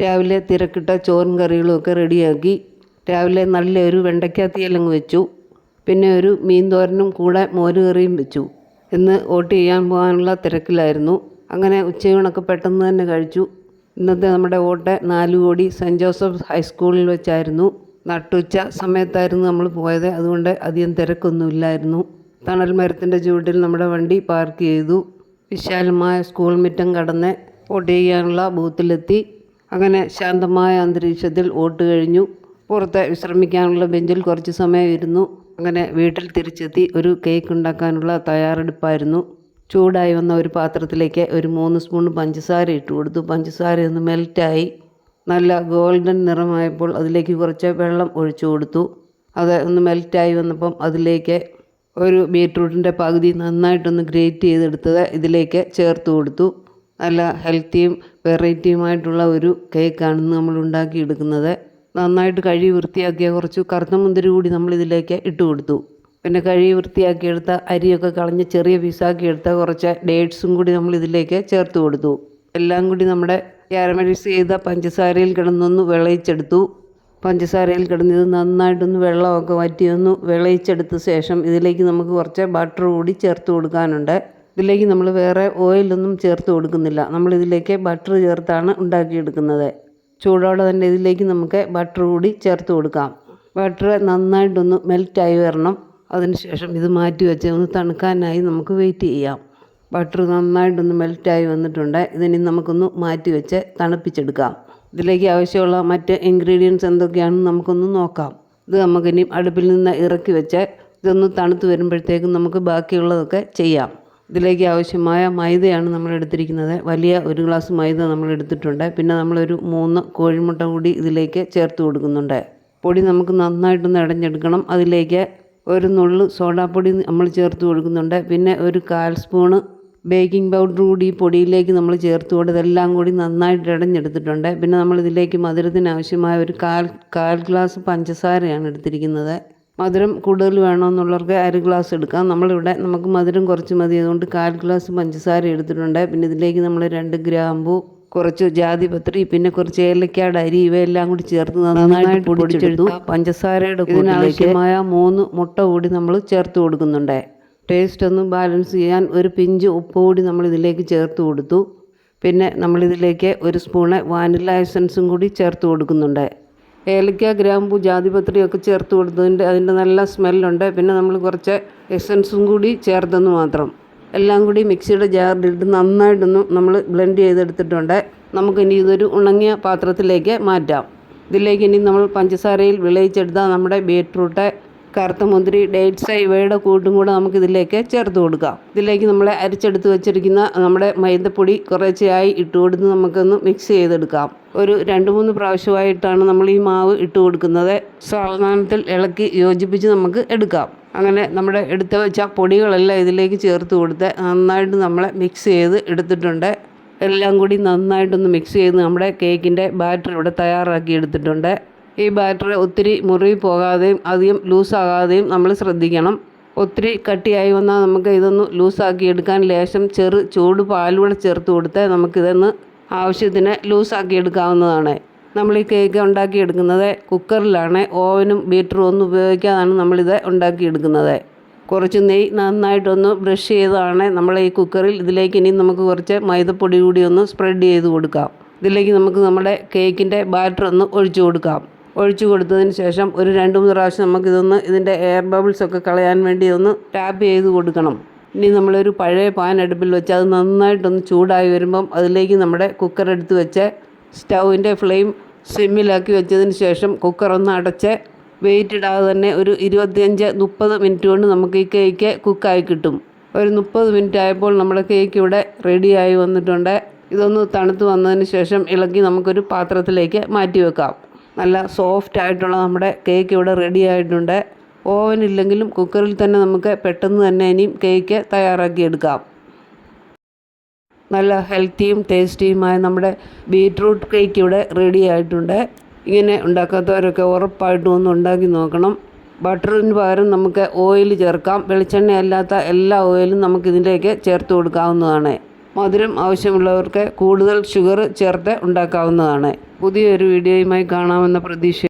രാവിലെ തിരക്കിട്ട ചോറും കറികളും ഒക്കെ റെഡിയാക്കി രാവിലെ നല്ലൊരു വെണ്ടയ്ക്ക തീയലങ്ങ് വെച്ചു. പിന്നെ ഒരു മീൻ തോരനും കൂടെ മോര് കറിയും വെച്ചു. ഇന്ന് വോട്ട് ചെയ്യാൻ പോകാനുള്ള തിരക്കിലായിരുന്നു. അങ്ങനെ ഉച്ചയൂണൊക്കെ പെട്ടെന്ന് തന്നെ കഴിച്ചു. ഇന്നത്തെ നമ്മുടെ വോട്ട് നാല് കോടി സെന്റ് ജോസഫ് ഹൈസ്കൂളിൽ വെച്ചായിരുന്നു. നട്ടുച്ച സമയത്തായിരുന്നു നമ്മൾ പോയത്. അതുകൊണ്ട് അധികം തിരക്കൊന്നുമില്ലായിരുന്നു തണൽ മരത്തിന്റെ ചുവട്ടിൽ നമ്മുടെ വണ്ടി പാർക്ക് ചെയ്തു. വിശാലമായ സ്കൂൾ മുറ്റം കടന്ന് വോട്ട് ചെയ്യാനുള്ള ബൂത്തിലെത്തി. അങ്ങനെ ശാന്തമായ അന്തരീക്ഷത്തിൽ വോട്ട് കഴിഞ്ഞു. പുറത്ത് വിശ്രമിക്കാനുള്ള ബെഞ്ചിൽ കുറച്ച് സമയം ഇരുന്നു. അങ്ങനെ വീട്ടിൽ തിരിച്ചെത്തി ഒരു കേക്ക് ഉണ്ടാക്കാനുള്ള തയ്യാറെടുപ്പായിരുന്നു. ചൂടായി വന്ന ഒരു പാത്രത്തിലേക്ക് ഒരു മൂന്ന് സ്പൂൺ പഞ്ചസാര ഇട്ട് കൊടുത്തു. പഞ്ചസാര ഒന്ന് മെൽറ്റായി നല്ല ഗോൾഡൻ നിറമായപ്പോൾ അതിലേക്ക് കുറച്ച് വെള്ളം ഒഴിച്ചു കൊടുത്തു. അത് ഒന്ന് മെൽറ്റായി വന്നപ്പം അതിലേക്ക് ഒരു ബീട്രൂട്ടിന്റെ പകുതി നന്നായിട്ടൊന്ന് ഗ്രേറ്റ് ചെയ്തെടുത്തത് ഇതിലേക്ക് ചേർത്ത് കൊടുത്തു. നല്ല ഹെൽത്തിയും വെറൈറ്റിയുമായിട്ടുള്ള ഒരു കേക്കാണ് ഇന്ന് നമ്മൾ ഉണ്ടാക്കിയെടുക്കുന്നത്. നന്നായിട്ട് കഴുകി വൃത്തിയാക്കിയ കുറച്ച് കറുത്ത മുന്തിരി കൂടി നമ്മൾ ഇതിലേക്ക് ഇട്ട് കൊടുത്തു. പിന്നെ കഴുകി വൃത്തിയാക്കിയെടുത്ത അരിയൊക്കെ കളഞ്ഞ് ചെറിയ പീസാക്കി എടുത്ത കുറച്ച് ഡേറ്റ്സും കൂടി നമ്മൾ ഇതിലേക്ക് ചേർത്ത് കൊടുത്തു. എല്ലാം കൂടി നമ്മുടെ ക്യാരമലൈസ് ചെയ്ത പഞ്ചസാരയിൽ കിടന്നൊന്ന് വിളയിച്ചെടുത്തു. പഞ്ചസാരയിൽ കിടന്നത് നന്നായിട്ടൊന്ന് വെള്ളമൊക്കെ വറ്റിയൊന്ന് വിളയിച്ചെടുത്ത ശേഷം ഇതിലേക്ക് നമുക്ക് കുറച്ച് ബട്ടർ കൂടി ചേർത്ത് കൊടുക്കാനുണ്ട്. ഇതിലേക്ക് നമ്മൾ വേറെ ഓയിലൊന്നും ചേർത്ത് കൊടുക്കുന്നില്ല. നമ്മളിതിലേക്ക് ബട്ടർ ചേർത്താണ് ഉണ്ടാക്കിയെടുക്കുന്നത്. ചൂടോടെ തന്നെ ഇതിലേക്ക് നമുക്ക് ബട്ടർ കൂടി ചേർത്ത് കൊടുക്കാം. ബട്ടർ നന്നായിട്ടൊന്ന് മെൽറ്റായി വരണം. അതിനുശേഷം ഇത് മാറ്റി വെച്ച് ഒന്ന് തണുക്കാനായി നമുക്ക് വെയിറ്റ് ചെയ്യാം. ബട്ടർ നന്നായിട്ടൊന്ന് മെൽറ്റായി വന്നിട്ടുണ്ട്. ഇതിനി നമുക്കൊന്ന് മാറ്റി വെച്ച് തണുപ്പിച്ചെടുക്കാം. ഇതിലേക്ക് ആവശ്യമുള്ള മറ്റ് ഇൻഗ്രീഡിയൻസ് എന്തൊക്കെയാണെന്ന് നമുക്കൊന്ന് നോക്കാം. ഇത് നമുക്കിനി അടുപ്പിൽ നിന്ന് ഇറക്കി വെച്ച് ഇതൊന്ന് തണുത്ത് വരുമ്പോഴത്തേക്കും നമുക്ക് ബാക്കിയുള്ളതൊക്കെ ചെയ്യാം. ഇതിലേക്ക് ആവശ്യമായ മൈദയാണ് നമ്മൾ എടുത്തിരിക്കുന്നത് വലിയ ഒരു ഗ്ലാസ് മൈദ നമ്മൾ എടുത്തിട്ടുണ്ട് പിന്നെ നമ്മളൊരു മൂന്ന് കോഴിമുട്ട കൂടി ഇതിലേക്ക് ചേർത്ത് കൊടുക്കുന്നുണ്ട്. പൊടി നമുക്ക് നന്നായിട്ടൊന്ന് ഇടഞ്ഞെടുക്കണം അതിലേക്ക് ഒരു നുള്ളു സോഡാപ്പൊടി നമ്മൾ ചേർത്ത് കൊടുക്കുന്നുണ്ട്. പിന്നെ ഒരു കാൽ സ്പൂണ് ബേക്കിംഗ് പൗഡർ കൂടി പൊടിയിലേക്ക് നമ്മൾ ചേർത്ത് കൊടുത്ത് ഇതെല്ലാം കൂടി നന്നായിട്ട് ഇടഞ്ഞെടുത്തിട്ടുണ്ട് പിന്നെ നമ്മൾ ഇതിലേക്ക് മധുരത്തിന് ആവശ്യമായ ഒരു കാൽ കാൽ ഗ്ലാസ് പഞ്ചസാരയാണ് എടുത്തിരിക്കുന്നത്. മധുരം കൂടുതൽ വേണമെന്നുള്ളവർക്ക് അര ഗ്ലാസ് എടുക്കാം. നമ്മളിവിടെ നമുക്ക് മധുരം കുറച്ച് മതി. അതുകൊണ്ട് കാൽ ഗ്ലാസ് പഞ്ചസാര എടുത്തിട്ടുണ്ട്. പിന്നെ ഇതിലേക്ക് നമ്മൾ രണ്ട് ഗ്രാമ്പു കുറച്ച് ജാതിപത്രി പിന്നെ കുറച്ച് ഏലക്കാട് അരി ഇവയെല്ലാം കൂടി ചേർത്ത് നന്നായിട്ട് പൊടിച്ചെടുത്തു. പഞ്ചസാരയുടെ ഇതിനാവശ്യമായ മൂന്ന് മുട്ട കൂടി നമ്മൾ ചേർത്ത് കൊടുക്കുന്നുണ്ട്. ടേസ്റ്റ് ഒന്ന് ബാലൻസ് ചെയ്യാൻ ഒരു പിഞ്ച് ഉപ്പ് കൂടി നമ്മൾ ഇതിലേക്ക് ചേർത്ത് കൊടുത്തു. പിന്നെ നമ്മളിതിലേക്ക് ഒരു സ്പൂണ് വാനില എസൻസും കൂടി ചേർത്ത് കൊടുക്കുന്നുണ്ട്. ഏലക്ക ഗ്രാമ്പു ജാതിപത്രിയൊക്കെ ചേർത്ത് കൊടുത്തതിന്റെ അതിന്റെ നല്ല സ്മെല്ലുണ്ട്. പിന്നെ നമ്മൾ കുറച്ച് എസൻസും കൂടി ചേർത്തെന്ന് മാത്രം. എല്ലാം കൂടി മിക്സിയുടെ ജാറിലിട്ട് നന്നായിട്ടൊന്ന് നമ്മൾ ബ്ലെൻഡ് ചെയ്തെടുത്തിട്ടുണ്ട്. നമുക്കിനി ഇതൊരു ഉണങ്ങിയ പാത്രത്തിലേക്ക് മാറ്റാം. ഇതിലേക്ക് ഇനി നമ്മൾ പഞ്ചസാരയിൽ വിളയിച്ചെടുത്ത നമ്മുടെ ബീട്രൂട്ട് കറുത്ത മുന്തിരി ഡേറ്റ്സ് ഇവയുടെ കൂട്ടും കൂടെ നമുക്ക് ഇതിലേക്ക് ചേർത്ത് കൊടുക്കാം. ഇതിലേക്ക് നമ്മൾ അരിച്ചെടുത്ത് വെച്ചിരിക്കുന്ന നമ്മുടെ മൈദപ്പൊടി കുറേശ്ശെയായി ഇട്ട് കൊടുത്ത് നമുക്കൊന്ന് മിക്സ് ചെയ്തെടുക്കാം. ഒരു രണ്ട് മൂന്ന് പ്രാവശ്യമായിട്ടാണ് നമ്മൾ ഈ മാവ് ഇട്ട് കൊടുക്കുന്നത്. സാവധാനത്തിൽ ഇളക്കി യോജിപ്പിച്ച് നമുക്ക് എടുക്കാം. അങ്ങനെ നമ്മുടെ എടുത്ത് വെച്ച പൊടികളെല്ലാം ഇതിലേക്ക് ചേർത്ത് കൊടുത്ത് നന്നായിട്ട് നമ്മൾ മിക്സ് ചെയ്ത് എടുത്തിട്ടുണ്ട്. എല്ലാം കൂടി നന്നായിട്ടൊന്ന് മിക്സ് ചെയ്ത് നമ്മുടെ കേക്കിന്റെ ബാറ്റർ ഇവിടെ തയ്യാറാക്കി എടുത്തിട്ടുണ്ട്. ഈ ബാറ്റർ ഒത്തിരി മുറിവ് പോകാതെയും അധികം ലൂസാകാതെയും നമ്മൾ ശ്രദ്ധിക്കണം. ഒത്തിരി കട്ടിയായി വന്നാൽ നമുക്ക് ഇതൊന്ന് ലൂസാക്കി എടുക്കാൻ ലേശം ചെറു ചൂട് പാലൂടെ ചേർത്ത് കൊടുത്താൽ നമുക്കിതൊന്ന് ആവശ്യത്തിന് ലൂസാക്കി എടുക്കാവുന്നതാണ്. നമ്മൾ ഈ കേക്ക് ഉണ്ടാക്കി എടുക്കുന്നത് കുക്കറിലാണ്. ഓവനും ബീറ്ററും ഒന്നും ഉപയോഗിക്കാതാണ് നമ്മളിത് ഉണ്ടാക്കിയെടുക്കുന്നത് കുറച്ച് നെയ്യ് നന്നായിട്ടൊന്ന് ബ്രഷ് ചെയ്താണ് നമ്മൾ ഈ കുക്കറിൽ. ഇതിലേക്ക് ഇനി നമുക്ക് കുറച്ച് മൈദപ്പൊടി കൂടി ഒന്ന് സ്പ്രെഡ് ചെയ്ത് കൊടുക്കാം. ഇതിലേക്ക് നമുക്ക് നമ്മുടെ കേക്കിന്റെ ബാറ്റർ ഒന്ന് ഒഴിച്ചു കൊടുക്കാം. ഒഴിച്ചു കൊടുത്തതിന് ശേഷം ഒരു രണ്ട് മൂന്ന് പ്രാവശ്യം നമുക്കിതൊന്ന് ഇതിന്റെ എയർ ബബിൾസ് ഒക്കെ കളയാൻ വേണ്ടി ഒന്ന് ടാപ്പ് ചെയ്ത് കൊടുക്കണം. ഇനി നമ്മളൊരു പഴയ പാൻ അടുപ്പിൽ വെച്ച് അത് നന്നായിട്ടൊന്ന് ചൂടായി വരുമ്പം അതിലേക്ക് നമ്മുടെ കുക്കർ എടുത്ത് വെച്ച് സ്റ്റൗവിന്റെ ഫ്ലെയിം സിമ്മിലാക്കി വെച്ചതിന് ശേഷം കുക്കർ ഒന്ന് അടച്ച് വെയിറ്റ് ഇടാതെ തന്നെ ഒരു ഇരുപത്തിയഞ്ച് മുപ്പത് മിനിറ്റ് കൊണ്ട് നമുക്ക് ഈ കേക്ക് കുക്കായി കിട്ടും. ഒരു മുപ്പത് മിനിറ്റ് ആയപ്പോൾ നമ്മുടെ കേക്ക് ഇവിടെ റെഡിയായി വന്നിട്ടുണ്ട്. ഇതൊന്ന് തണുത്ത് വന്നതിന് ശേഷം ഇളക്കി നമുക്കൊരു പാത്രത്തിലേക്ക് മാറ്റി വെക്കാം. നല്ല സോഫ്റ്റ് ആയിട്ടുള്ള നമ്മുടെ കേക്ക് ഇവിടെ റെഡി ആയിട്ടുണ്ട്. ഓവൻ ഇല്ലെങ്കിലും കുക്കറിൽ തന്നെ നമുക്ക് പെട്ടെന്ന് തന്നെ ഇനിയും കേക്ക് തയ്യാറാക്കിയെടുക്കാം നല്ല ഹെൽത്തിയും ടേസ്റ്റിയുമായ നമ്മുടെ ബീട്രൂട്ട് കേക്ക് ഇവിടെ റെഡി ആയിട്ടുണ്ട്. ഇങ്ങനെ ഉണ്ടാക്കാത്തവരൊക്കെ ഉറപ്പായിട്ടും ഒന്ന് ഉണ്ടാക്കി നോക്കണം. ബട്ടറിന് പകരം നമുക്ക് ഓയിൽ ചേർക്കാം. വെളിച്ചെണ്ണ അല്ലാത്ത എല്ലാ ഓയിലും നമുക്ക് ഇതിന്റെയൊക്കെ ചേർത്ത് കൊടുക്കാവുന്നതാണ്. മധുരം ആവശ്യമുള്ളവർക്ക് കൂടുതൽ ഷുഗർ ചേർത്ത് ഉണ്ടാക്കാവുന്നതാണ്. പുതിയൊരു വീഡിയോയുമായി കാണാമെന്ന പ്രതീക്ഷ